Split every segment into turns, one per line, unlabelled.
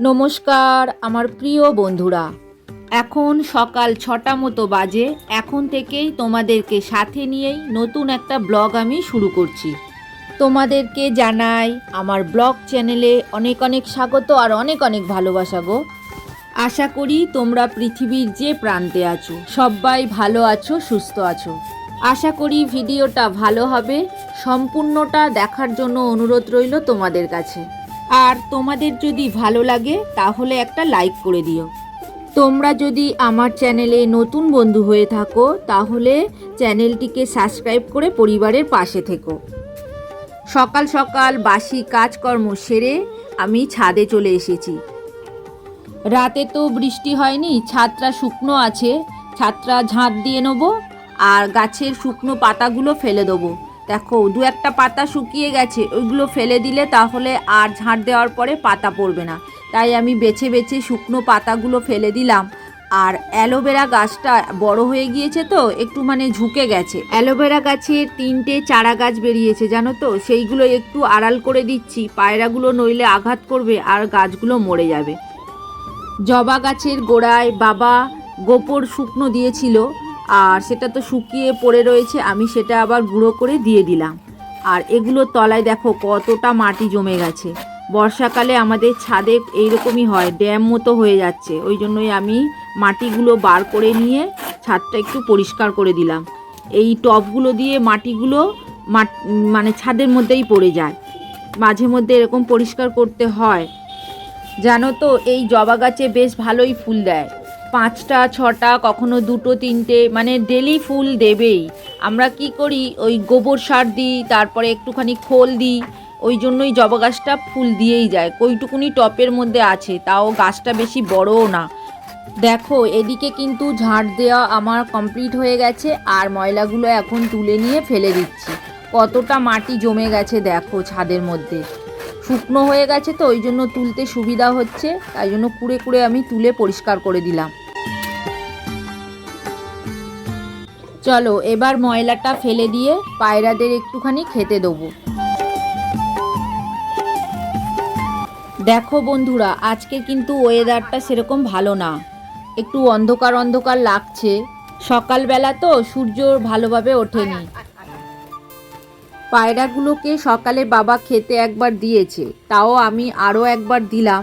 নমস্কার, আমার প্রিয় বন্ধুরা। এখন সকাল ছটা মতো বাজে। এখন থেকেই তোমাদেরকে সাথে নিয়েই নতুন একটা ব্লগ আমি শুরু করছি। তোমাদেরকে জানাই, আমার ব্লগ চ্যানেলে অনেক অনেক স্বাগত আর অনেক অনেক ভালোবাসা গো। আশা করি তোমরা পৃথিবীর যে প্রান্তে আছো, সবাই ভালো আছো, সুস্থ আছো। আশা করি ভিডিওটা ভালো হবে। সম্পূর্ণটা দেখার জন্য অনুরোধ রইল তোমাদের কাছে। আর তোমাদের যদি ভালো লাগে, তাহলে একটা লাইক করে দিও। তোমরা যদি আমার চ্যানেলে নতুন বন্ধু হয়ে থাকো, তাহলে চ্যানেলটিকে সাবস্ক্রাইব করে পরিবারের পাশে থেকো। সকাল সকাল বাসি কাজকর্ম সেরে আমি ছাদে চলে এসেছি। রাতে তো বৃষ্টি হয়নি ছাদটা শুকনো আছে ছাদটা ঝাঁট দিয়ে নেব আর গাছের শুকনো পাতাগুলো ফেলে দেবো। দেখো, দু একটা পাতা শুকিয়ে গেছে, ওইগুলো ফেলে দিলে তাহলে আর ঝাঁট দেওয়ার পরে পাতা পড়বে না। তাই আমি বেছে বেছে শুকনো পাতাগুলো ফেলে দিলাম। আর অ্যালোভেরা গাছটা বড় হয়ে গিয়েছে তো, একটু মানে ঝুঁকে গেছে। অ্যালোভেরা গাছের তিনটে চারা গাছ বেরিয়েছে, জানো তো? সেইগুলো একটু আড়াল করে দিচ্ছি, পায়রাগুলো নইলে আঘাত করবে আর গাছগুলো মরে যাবে। জবা গাছের গোড়ায় বাবা গোপর শুকনো দিয়েছিল। আর সেটা তো শুকিয়ে পড়ে রয়েছে, আমি সেটা আবার গুঁড়ো করে দিয়ে দিলাম। আর এগুলোর তলায় দেখো কতটা মাটি জমে গেছে। বর্ষাকালে আমাদের ছাদে এইরকমই হয়, ড্যাম মতো হয়ে যাচ্ছে। ওই জন্যই আমি মাটিগুলো বার করে নিয়ে ছাদটা একটু পরিষ্কার করে দিলাম। এই টবগুলো দিয়ে মাটিগুলো মাট মানে ছাদের মধ্যেই পড়ে যায়। মাঝে মধ্যে এরকম পরিষ্কার করতে হয়। জানো তো, এই জবা গাছে বেশ ভালোই ফুল দেয়। পাঁচটা, ছটা, কখনো দুটো, তিনটে মানে ডেলি ফুল দেবেই। আমরা কি করি? ওই গোবর সার দিই, তারপরে একটুখানি খোল দিই, ওই জন্যই জবা গাছটা ফুল দিয়েই যায়। কইটুকুনি টপের মধ্যে আছে, তাও গাছটা বেশি বড়ও না। দেখো, এদিকে কিন্তু ঝাঁট দেওয়া আমার কমপ্লিট হয়ে গেছে, আর ময়লাগুলো এখন তুলে নিয়ে ফেলে দিচ্ছি। কতটা মাটি জমে গেছে দেখো ছাদের মধ্যে। শুকনো হয়ে গেছে তো, ওই জন্য তুলতে সুবিধা হচ্ছে। তাই জন্য কুড়ে কুড়ে আমি তুলে পরিষ্কার করে দিলাম। চলো, এবার ময়লাটা ফেলে দিয়ে পায়রাদের একটুখানি খেতে দেবো। দেখো বন্ধুরা, আজকে কিন্তু ওয়েদারটা সেরকম ভালো না। একটু অন্ধকার অন্ধকার লাগছে। সকালবেলা তো সূর্য ভালোভাবে ওঠেনি। পায়রাগুলোকে সকালে বাবা খেতে একবার দিয়েছে তাও আমি আরও একবার দিলাম।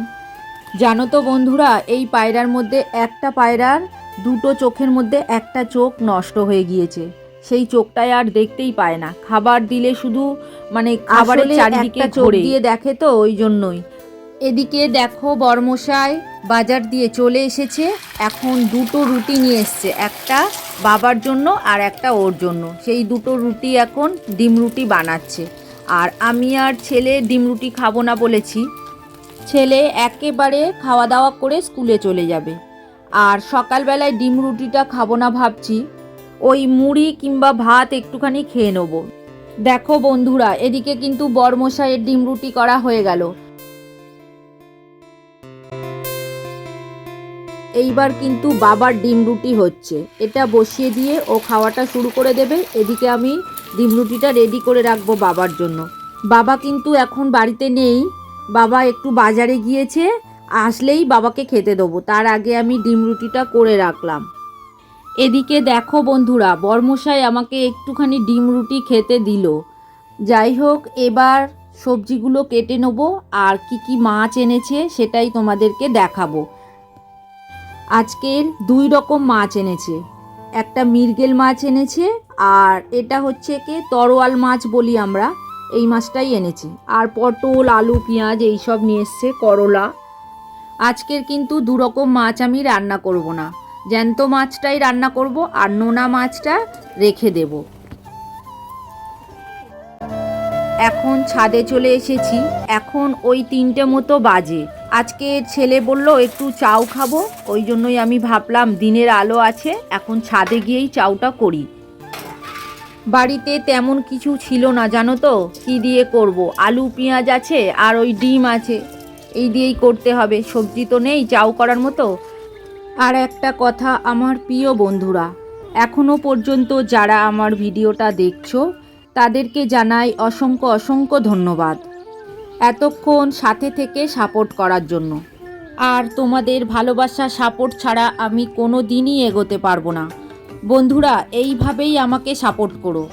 জানো তো বন্ধুরা এই পায়রার মধ্যে একটা পায়রার দুটো চোখের মধ্যে একটা চোখ নষ্ট হয়ে গিয়েছে। সেই চোখটাই আর দেখতেই পায় না। খাবার দিলে শুধু মানে খাবারের চারিদিকে চোখ দিয়ে দেখে তো ওই জন্যই। এদিকে দেখো বর্মশাই বাজার দিয়ে চলে এসেছে। এখন দুটো রুটি নিয়ে এসছে, একটা বাবার জন্য আর একটা ওর জন্য। সেই দুটো রুটি এখন ডিম রুটি বানাচ্ছে। আর আমি আর ছেলে ডিম রুটি খাব না বলেছি। ছেলে একেবারে খাওয়া দাওয়া করে স্কুলে চলে যাবে। আর সকালবেলায় ডিম রুটিটা খাব না ভাবছি। ওই মুড়ি কিংবা ভাত একটুখানি খেয়ে নেব। দেখো বন্ধুরা, এদিকে কিন্তু বর্মশাইয়ের ডিম রুটি করা হয়ে গেল। এইবার কিন্তু বাবার ডিম রুটি হচ্ছে। এটা বসিয়ে দিয়ে ও খাওয়াটা শুরু করে দেবে। এদিকে আমি ডিম রুটিটা রেডি করে রাখব বাবার জন্য। বাবা কিন্তু এখন বাড়িতে নেই। বাবা একটু বাজারে গিয়েছে। আসলেই বাবাকে খেতে দেবো। তার আগে আমি ডিম রুটিটা করে রাখলাম। এদিকে দেখো বন্ধুরা, বর্মশাই আমাকে একটুখানি ডিম রুটি খেতে দিল। যাই হোক, এবার সবজিগুলো কেটে নেব। আর কি কি মাছ এনেছে সেটাই তোমাদেরকে দেখাবো। আজকের দুই রকম মাছ এনেছে। একটা মির্গেল মাছ এনেছে আর এটা হচ্ছে কি তরোয়াল মাছ বলি আমরা, এই মাছটাই এনেছে। আর পটল, আলু, পেঁয়াজ এইসব নিয়ে এসছে করলা। আজকের কিন্তু দু রকম মাছ আমি রান্না করব না। জ্যান্ত মাছটাই রান্না করব আর নোনা মাছটা রেখে দেব। এখন ছাদে চলে এসেছি। এখন ওই তিনটে মতো বাজে। আজকে ছেলে বলল, একটু চাউ খাব। ওই জন্যই আমি ভাবলাম, দিনের আলো আছে, এখন ছাদে গিয়েই চাউটা করি। বাড়িতে তেমন কিছু ছিল না, জানো তো? কী দিয়ে করব? আলু, পেঁয়াজ আছে, আর ওই ডিম আছে। এই দিয়েই করতে হবে। সবজি তো নেই চাউ করার মতো? আর একটা কথা আমার প্রিয় বন্ধুরা এখনও পর্যন্ত যারা আমার ভিডিওটা দেখছ, তাদেরকে জানাই অসংখ্য অসংখ্য ধন্যবাদ। এতক্ষণ সাথে থেকে সাপোর্ট করার জন্য। আর তোমাদের ভালোবাসা, সাপোর্ট ছাড়া আমি কোনো দিনই এগোতে পারব না। বন্ধুরা, এইভাবেই আমাকে সাপোর্ট করো।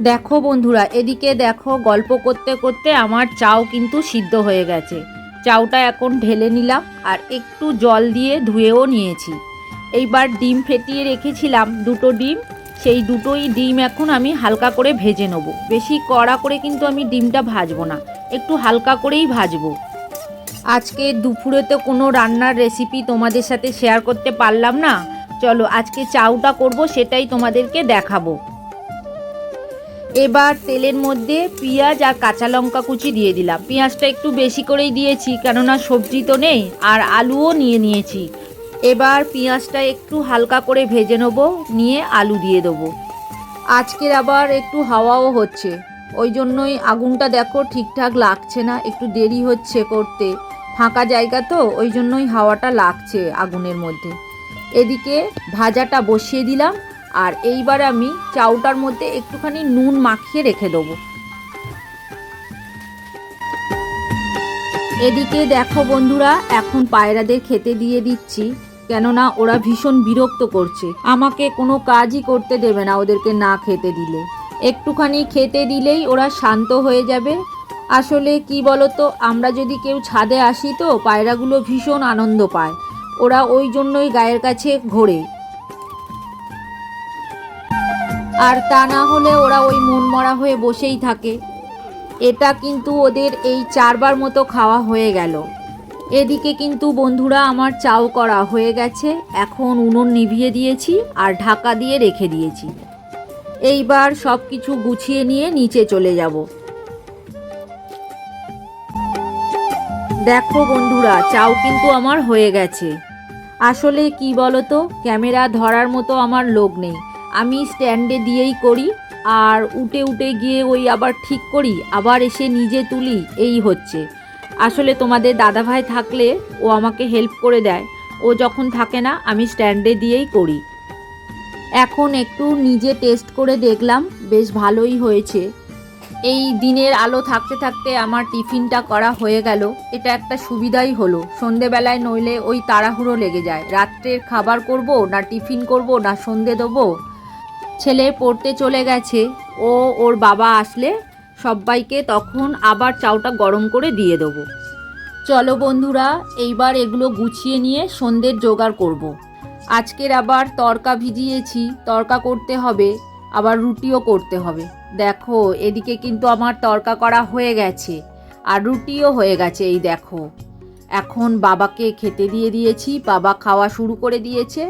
দেখো বন্ধুরা, এদিকে দেখো গল্প করতে করতে আমার চাও কিন্তু সিদ্ধ হয়ে গেছে। চাউটা এখন ঢেলে নিলাম আর একটু জল দিয়ে ধুয়েও নিয়েছি। এইবার ডিম ফেটিয়ে রেখেছিলাম দুটো ডিম। সেই দুটোই ডিম এখন আমি হালকা করে ভেজে নেব। বেশি কড়া করে কিন্তু আমি ডিমটা ভাজবো না, একটু হালকা করেই ভাজবো। আজকে দুপুরে তো কোনো রান্নার রেসিপি তোমাদের সাথে শেয়ার করতে পারলাম না? চলো, আজকে চাউটা করব, সেটাই তোমাদেরকে দেখাবো। এবার তেলের মধ্যে পেঁয়াজ আর কাঁচা লঙ্কা কুচি দিয়ে দিলাম। পেঁয়াজটা একটু বেশি করেই দিয়েছি, কেননা সবজি তো নেই, আর আলুও নিয়ে নিয়েছি। এবার পেঁয়াজটা একটু হালকা করে ভেজে নেব, নিয়ে আলু দিয়ে দেবো। আজকের আবার একটু হাওয়াও হচ্ছে, ওই জন্যই আগুনটা দেখো ঠিকঠাক লাগছে না, একটু দেরি হচ্ছে করতে। ফাঁকা জায়গা তো, ওই জন্যই হাওয়াটা লাগছে আগুনের মধ্যে। এদিকে ভাজাটা বসিয়ে দিলাম, আর এইবার আমি চাউটার মধ্যে একটুখানি নুন মাখিয়ে রেখে দেবো। এদিকে দেখো বন্ধুরা, এখন পায়রাদের খেতে দিয়ে দিচ্ছি, কেননা ওরা ভীষণ বিরক্ত করছে। আমাকে কোনো কাজই করতে দেবে না ওদেরকে না খেতে দিলে। একটুখানি খেতে দিলেই ওরা শান্ত হয়ে যাবে। আসলে কি বলতো, আমরা যদি কেউ ছাদে আসি তো পায়রাগুলো ভীষণ আনন্দ পায়। ওরা ওই জন্যই গায়ের কাছে ঘোরে। আর তা না হলে ওরা ওই মন মরা হয়ে বসেই থাকে। এটা কিন্তু ওদের এই চারবার মতো খাওয়া হয়ে গেল। এদিকে কিন্তু বন্ধুরা আমার চাও করা হয়ে গেছে। এখন উনুন নিভিয়ে দিয়েছি আর ঢাকা দিয়ে রেখে দিয়েছি। এইবার সব কিছু গুছিয়ে নিয়ে নিচে চলে যাব। দেখো বন্ধুরা, চাও কিন্তু আমার হয়ে গেছে। আসলে কি বলতো, ক্যামেরা ধরার মতো আমার লোক নেই। আমি স্ট্যান্ডে দিয়েই করি। আর উঠে উঠে গিয়ে ওই আবার ঠিক করি, আবার এসে নিজে তুলি, এই হচ্ছে। আসলে তোমাদের দাদাভাই থাকলে ও আমাকে হেল্প করে দেয়। ও যখন থাকে না, আমি স্ট্যান্ডে দিয়েই করি। এখন একটু নিজে টেস্ট করে দেখলাম, বেশ ভালোই হয়েছে। এই দিনের আলো থাকতে থাকতে আমার টিফিনটা করা হয়ে গেল। এটা একটা সুবিধাই হলো। সন্ধেবেলায় নইলে ওই তাড়াহুড়ো লেগে যায়। রাত্রের খাবার করব না টিফিন করব না সন্ধে দেবো? ছেলে পড়তে চলে গেছে। ও ওর বাবা আসলে সবাইকে তখন আবার চাউটা গরম করে দিয়ে দেবো। চলো বন্ধুরা, এইবার এগুলো গুছিয়ে নিয়ে সন্ধ্যের জোগাড় করব। আজকের আবার তরকা ভিজিয়েছি, তরকা করতে হবে, আবার রুটিও করতে হবে। দেখো, এদিকে কিন্তু আমার তরকা করা হয়ে গেছে, আর রুটিও হয়ে গেছে, এই দেখো। এখন বাবাকে খেতে দিয়ে দিয়েছি, বাবা খাওয়া শুরু করে দিয়েছে,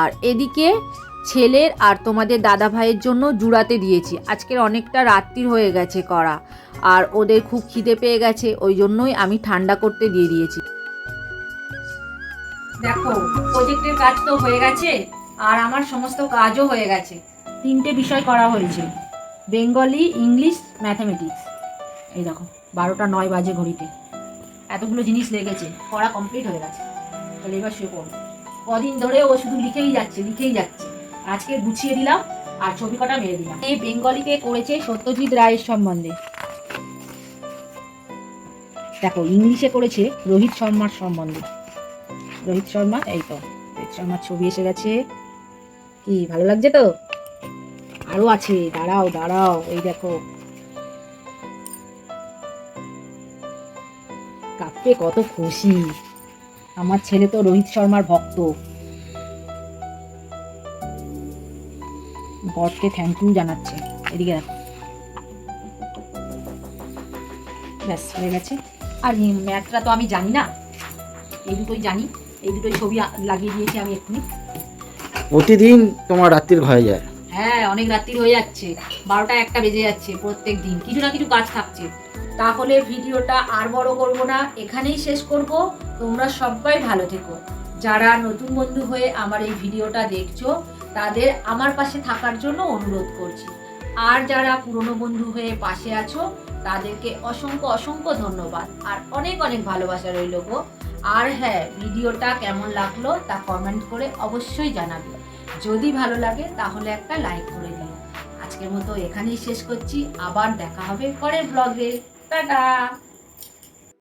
আর এদিকে ছেলের আর তোমাদের দাদা ভাইয়ের জন্য জুড়াতে দিয়েছি। আজকের অনেকটা রাত্রির হয়ে গেছে করা আর ওদের খুব খিদে পেয়ে গেছে, ওই জন্যই আমি ঠান্ডা করতে দিয়ে দিয়েছি। দেখো, প্রজেক্টের কাজ তো হয়ে গেছে, আর আমার সমস্ত কাজও হয়ে গেছে। তিনটে বিষয় করা হয়েছে। Bengali, English, mathematics. এই দেখো, বারোটা নয় বাজে ঘড়িতে। এতগুলো জিনিস লেগেছে পড়া কমপ্লিট হয়ে গেছে। তাহলে এবার শুয়ে পড়ো। কদিন ধরে ও শুধু লিখেই যাচ্ছে লিখেই যাচ্ছে। আজকে গুছিয়ে দিলাম আর ছবি কটা মেরে দিলাম। এই বেঙ্গলিতে করেছে সত্যজিৎ রায়ের সম্বন্ধে। দেখো, ইংলিশে করেছে রোহিত শর্মার সম্বন্ধে। রোহিত শর্মা, এই তো, রোহিত শর্মার ছবি এসে গেছে। কি, ভালো লাগছে তো? আরও আছে, দাঁড়াও দাঁড়াও, এই দেখো। কাপ্পে কত খুশি। আমার ছেলে তো রোহিত শর্মার ভক্ত। গডকে থ্যাংক ইউ জানাচ্ছে। এদিকে দেখো। ব্যাস হয়ে গেছে। আর ম্যাথটা তো আমি জানি না। এই দুটোই জানি। এই দুটোই ছবি লাগিয়ে দিয়েছি আমি এক্ষুনি।
প্রতিদিন তোমার রাত্রির হয়ে যায়।
হ্যাঁ অনেক রাত্রি হয়ে যাচ্ছে। বারোটা একটা বেজে যাচ্ছে প্রত্যেক দিন। কিছু না কিছু কাজ থাকছে। তাহলে ভিডিওটা আর বড় করব না। এখানেই শেষ করব। তোমরা সবাই ভালো থেকো। যারা নতুন বন্ধু হয়ে আমার এই ভিডিওটা দেখছ তাদের আমার পাশে থাকার জন্য অনুরোধ করছি। আর যারা পুরনো বন্ধু হয়ে পাশে আছো, তাদেরকে অসংখ্য অসংখ্য ধন্যবাদ। আর অনেক অনেক ভালোবাসা রইল গো। আর হ্যাঁ ভিডিওটা কেমন লাগল তা কমেন্ট করে অবশ্যই জানাবে। যদি ভালো লাগে, তাহলে একটা লাইক করে দিও। আজকের মতো এখানেই শেষ করছি। আবার দেখা হবে পরের ব্লগে টাটা!